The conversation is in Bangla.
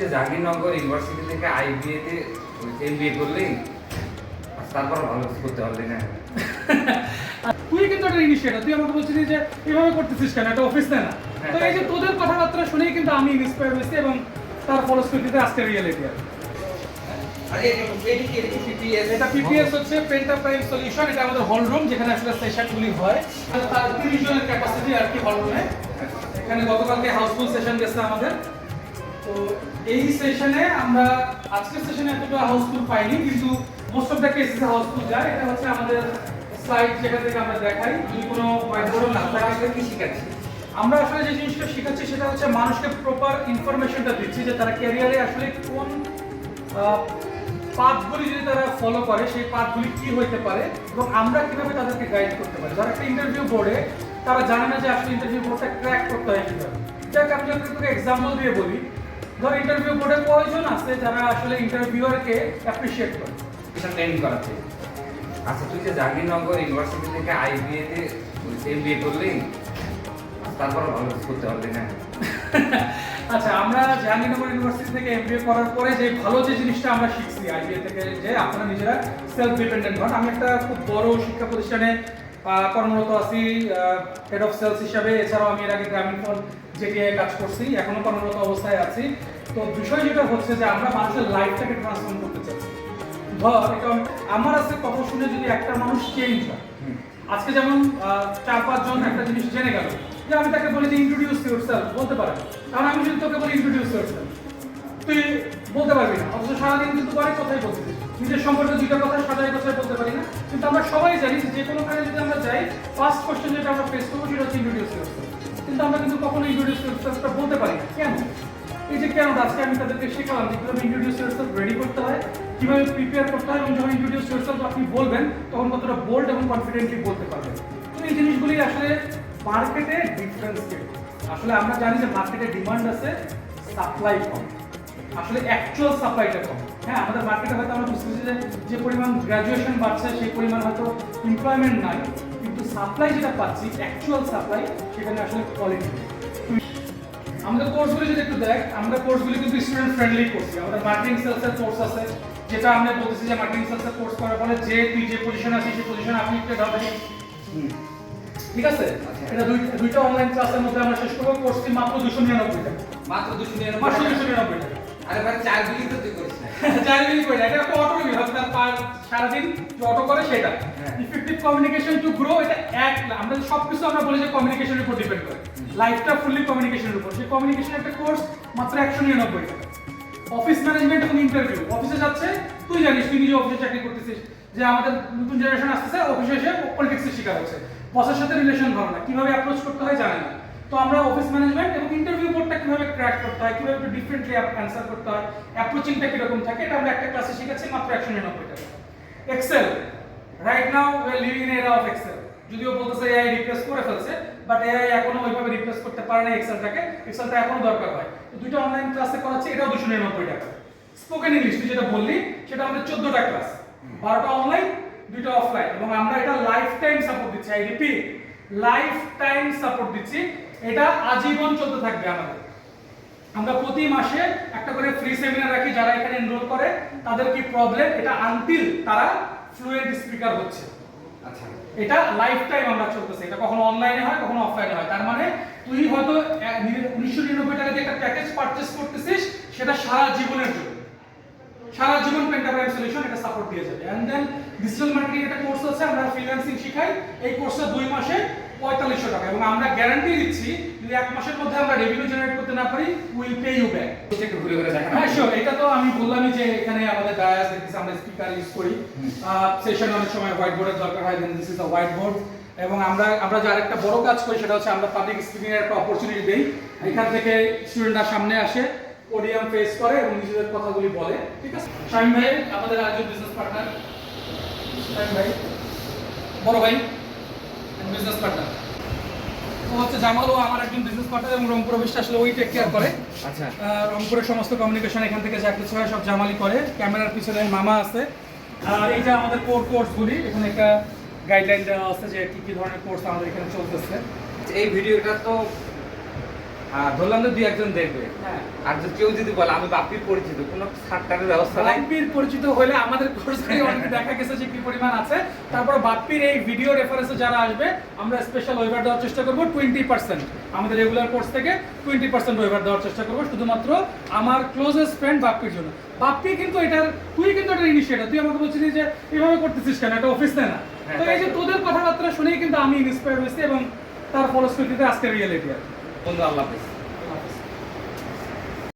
যে জাহাঙ্গীরনগর ইউনিভার্সিটি থেকে আইবিএ তে এমবিএ করলি আর তারপর ভালো কিছু করতে পারলি না। তুই কিন্তু একটা ইনিশিয়েটার তুই আমাকে বলছিলি যে এভাবে করতেছিস কেন? একটা অফিস না? হ্যাঁ, তো এই যে তোদের কথাবার্তা শুনেই কিন্তু আমি ইন্সপায়ার হয়েছি এবং তার ফলশ্রুতিতে আজকে রিয়েলিটি আর এটা পিপিএস এটা পিপিএস হচ্ছে পেন্টা প্রাইম সলিউশন এটা আমাদের হল রুম যেখানে আসলে সেশনগুলি হয়। তার তিরিশ জনের ক্যাপাসিটি আর কি হল রুমে এখানে গতকালকে হাউসফুল সেশন গেছে আমাদের। তো এই সেশনে আমরা আজকের সেশনে এতটা হাউসফুল পাইনি, কিন্তু most of the cases housefull যায়। এটা হচ্ছে আমাদের স্লাইড যেখান থেকে আমরা দেখাই। যদি কোনো হোয়াইটবোর্ডও না থাকে আসলে কি শিখাচ্ছি? আমরা আসলে যে জিনিসটা শেখাচ্ছি সেটা হচ্ছে মানুষকে প্রপার ইনফরমেশনটা দিচ্ছি যে তারা ক্যারিয়ারে আসলে কোন পাথগুলি যদি তারা ফলো করে, সেই পাথগুলি কি হইতে পারে এবং আমরা কীভাবে তাদেরকে গাইড করতে পারি? ধর একটা ইন্টারভিউ বোর্ডে তারা জানে না যে আসলে ইন্টারভিউ বোর্ডটা ক্র্যাক করতে হয় কীভাবে। যাক, আমি যদি এক্সাম্পল দিয়ে বলি ধর ইন্টারভিউ বোর্ডে কয়জন আছে যারা আসলে ইন্টারভিউয়ারকে অ্যাপ্রিসিয়েট করে। এটা ট্রেনিং করাচ্ছে আচ্ছা তুই যে জাহাঙ্গীরনগর ইউনিভার্সিটি থেকে আইবিএ তে এমবিএ করলি তারপর ভালো কিছু করতে পারলি না। আচ্ছা আমরা জাহাঙ্গীরনগর ইউনিভার্সিটি থেকে এমবিএ করার পরে যে ভালো যে জিনিসটা আমরা শিখছি আইবিএ থেকে যে আপনারা নিজেরা সেলফ ডিপেন্ডেন্ট হন। আমি একটা খুব বড় শিক্ষা প্রতিষ্ঠানে কর্মরত আছি হেড অফ সেলস হিসাবে। এছাড়াও আমি এর আগে গ্রামীণ ফোন যেটি কাজ করছি এখনও কর্মরত অবস্থায় আছি। তো বিষয় যেটা হচ্ছে যে আমরা মানুষের লাইফটাকে ট্রান্সফর্ম করতে চাচ্ছি ধর এটা আমার আছে কথা শুনে যদি একটা মানুষ চেঞ্জ হয়। আজকে যেমন চার পাঁচজন একটা জিনিস জেনে গেল যে আমি তাকে বলি যে ইন্ট্রোডিউস ইউরসেলফ বলতে পারে কারণ আমি যদি তোকে বলি ইন্ট্রোডিউস ইউরসেলফ তুই বলতে পারবি না। অথচ সারাদিন কিন্তু অনেক কথাই বলতেছিস। নিজের সম্পর্কে দুইটা কথা সাজাই কথাই বলতে পারি না। কিন্তু আমরা সবাই জানি যে কোনো কাজে যদি আমরা যাই ফার্স্ট কোশ্চেন যেটা আমরা ফেস করব সেটা হচ্ছে ইন্ট্রোডিউস ইউরসেলফ কিন্তু আমরা কিন্তু কখনো ইন্ট্রোডিউস ইউরসেলফটা বলতে পারি না। কেন? এই যে কেন? আজকে আমি তাদেরকে শেখালাম যে কীভাবে ইন্ট্রোডিউস ইউরসেলফ রেডি করতে হয়, কীভাবে প্রিপেয়ার করতে হয় এবং যখন ইন্ট্রোডিউস ইউরসেলফ আপনি বলবেন, তখন কতটা বোল্ড এবং কনফিডেন্টলি বলতে পারবেন। তো এই জিনিসগুলি আসলে মার্কেটে ডিফারেন্স আসলে আমরা জানি যে মার্কেটে ডিমান্ড আছে সাপ্লাই কম। আসলে অ্যাকচুয়াল সাপ্লাইটা কম। হ্যাঁ আমাদের মার্কেটে হয়তো আমরা বুঝতেছি যে যে পরিমাণ গ্র্যাজুয়েশন বাড়ছে, সেই পরিমাণ হয়তো এমপ্লয়মেন্ট নাই। কিন্তু সাপ্লাই যেটা পাচ্ছি অ্যাকচুয়াল সাপ্লাই সেখানে আসলে কোয়ালিটি আমাদের কোর্সগুলি যদি একটু দেখ আমরা কোর্সগুলি কিন্তু স্টুডেন্ট ফ্রেন্ডলি করছি আমাদের মার্কেটিং সেলসের কোর্স আছে যেটা আমরা বলতেছি যে মার্কেটিং সেলসের কোর্স করার ফলে যে তুই যে পজিশন আছিস সেই পজিশন আপনি একটা ধরে ঠিক আছে? আচ্ছা। এটা দুই দুইটা অনলাইন ক্লাসের মধ্যে আমরা শেষ করব। কোর্সটি মাত্র দুশো নিরানব্বই টাকা। মাত্র দুশো নিরানব্বই টাকা। আরে ভাই চার বিলি তো তুই করিস না। চার করে এটা একটা অটো হবে তার পার সারাদিন যে অটো করে সেটা। ইফেক্টিভ কমিউনিকেশন টু গ্রো এটা এক আমরা সব কিছু আমরা বলি যে কমিউনিকেশনের উপর ডিপেন্ড করে। লাইফটা ফুললি কমিউনিকেশনের উপর। সেই কমিউনিকেশন একটা কোর্স মাত্র একশো নিরানব্বই টাকা অফিস ম্যানেজমেন্ট এবং ইন্টারভিউ অফিসে যাচ্ছে তুই জানিস তুই নিজে অফিসে চাকরি করতেছিস। যে আমাদের নতুন জেনারেশন আসতেছে অফিসে এসে পলিটিক্সের শিকার হচ্ছে। বসের সাথে রিলেশন ভালো না। কীভাবে অ্যাপ্রোচ করতে হয় জানে না। তো আমরা অফিস ম্যানেজমেন্ট এবং ইন্টারভিউ বোর্ডটা কীভাবে ক্র্যাক করতে হয় কীভাবে একটু ডিফারেন্টলি অ্যান্সার করতে হয় অ্যাপ্রোচিংটা কীরকম থাকে এটা আমরা একটা ক্লাসে শিখেছি মাত্র একশো নিরানব্বই টাকা Excel right now we are living in era of Excel যদিও বলতেছে এআই রিপ্লেস করে ফেলছে বাট এআই এখনও ওইভাবে রিপ্লেস করতে পারে না এক্সেলটাকে এক্সেলটা এখনও দরকার হয়। তো দুইটা অনলাইন ক্লাসে করাচ্ছি এটাও দুশো নিরানব্বই টাকা স্পোকেন ইংলিশ তুই যেটা বললি সেটা আমাদের চোদ্দটা ক্লাস বারোটা অনলাইন দুইটা অফলাইন এবং আমরা এটা লাইফ টাইম সাপোর্ট দিচ্ছি I repeat life time support দিচ্ছি। এটা আজীবন চলতে থাকবে আমাদের। আমরা প্রতি মাসে একটা করে ফ্রি সেমিনার রাখি যারা এখানে এনরোল করে তাদের কি প্রবলেম এটা আনটিল তারা ফ্লুয়েন্ট স্পিকার হচ্ছে। আচ্ছা। এটা লাইফ টাইম আমরা চলতেছে। এটা কখনো অনলাইনে হয় কখনো অফলাইনে হয়। তার মানে তুই হয়তো উনিশশো নিরানব্বই টাকা দিয়ে একটা প্যাকেজ পারচেস করতেছিস সেটা সারা জীবনের জন্য। সারা জীবন পেন্টাগ্রাম সলিউশন এটা সাপোর্ট দিয়ে যাবে। এন্ড দেন ডিজিটাল মার্কেটিং একটা কোর্স আছে আমরা ফ্রিল্যান্সিং শিখাই। এই কোর্সটা দুই মাসে পঁয়তাল্লিশশো টাকা এবং আমরা গ্যারান্টি দিচ্ছি যদি এক মাসের মধ্যে আমরা রেভিনিউ জেনারেট করতে না পারি উইল পে ইউ ব্যাক একটু ঘুরে ঘুরে দেখা হ্যাঁ শিওর এটা তো আমি বললামই যে এখানে আমাদের ডায়াস দেখতেছি আমরা স্পিকার ইউজ করি। সেশন অনেক সময় হোয়াইট বোর্ডের দরকার হয় then this is a white board এবং আমরা আমরা যে আরেকটা বড় কাজ করি সেটা হচ্ছে আমরা পাবলিক স্পিকিং এর একটা অপরচুনিটি দেই। এখান থেকে স্টুডেন্টরা সামনে আসে পোডিয়াম ফেস করে এবং নিজেদের কথাগুলি বলে। ঠিক আছে? শাহিন ভাই আমাদের আরেকজন বিজনেস পার্টনার শাহিন ভাই বড় ভাই বিজনেস পার্টনার ও হচ্ছে জামালও আমার একজন বিজনেস পার্টনার এবং রংপুর অফিসটা আসলে ওই টেক কেয়ার করে। আচ্ছা। রংপুরের সমস্ত কমিউনিকেশন এখান থেকে যা কিছু হয় সব জামালি করে। ক্যামেরার পিছনে মামা আছে। আর এইটা আমাদের কোর কোর্সগুলি এখানে একটা গাইডলাইন দেওয়া আছে যে কি কি ধরনের কোর্স আমাদের এখানে চলতেছে। এই ভিডিওটা তো ধরলাম যে দুই একজন দেখবে। হ্যাঁ। আর কেউ যদি বলে আমি বাপির পরিচিত কোনো সারটারের ব্যবস্থা নাই? বাপ্পির পরিচিত হলে আমাদের কোর্সে অনেক দেখা গেছে যে কি পরিমাণ আছে। তারপর বাপ্পির এই ভিডিও রেফারেন্সে যারা আসবে আমরা স্পেশাল ওয়েভার দেওয়ার চেষ্টা করব টোয়েন্টি পার্সেন্ট আমাদের রেগুলার কোর্স থেকে টোয়েন্টি পার্সেন্ট ওয়েভার দেওয়ার চেষ্টা করব শুধুমাত্র আমার ক্লোজেস্ট ফ্রেন্ড বাপ্পির জন্য। বাপ্পি কিন্তু এটার তুই কিন্তু এটার ইনিশিয়েটার তুই আমাকে বলছিলি যে এভাবে করতেছিস কেন? এটা অফিস না? হ্যাঁ, তো এই যে তোদের কথাবার্তা শুনেই কিন্তু আমি ইন্সপায়ার হয়েছি এবং তার ফলশ্রুতিতে আজকে রিয়েলিটি আছে বন্ধু আল্লাহ হাফেজ।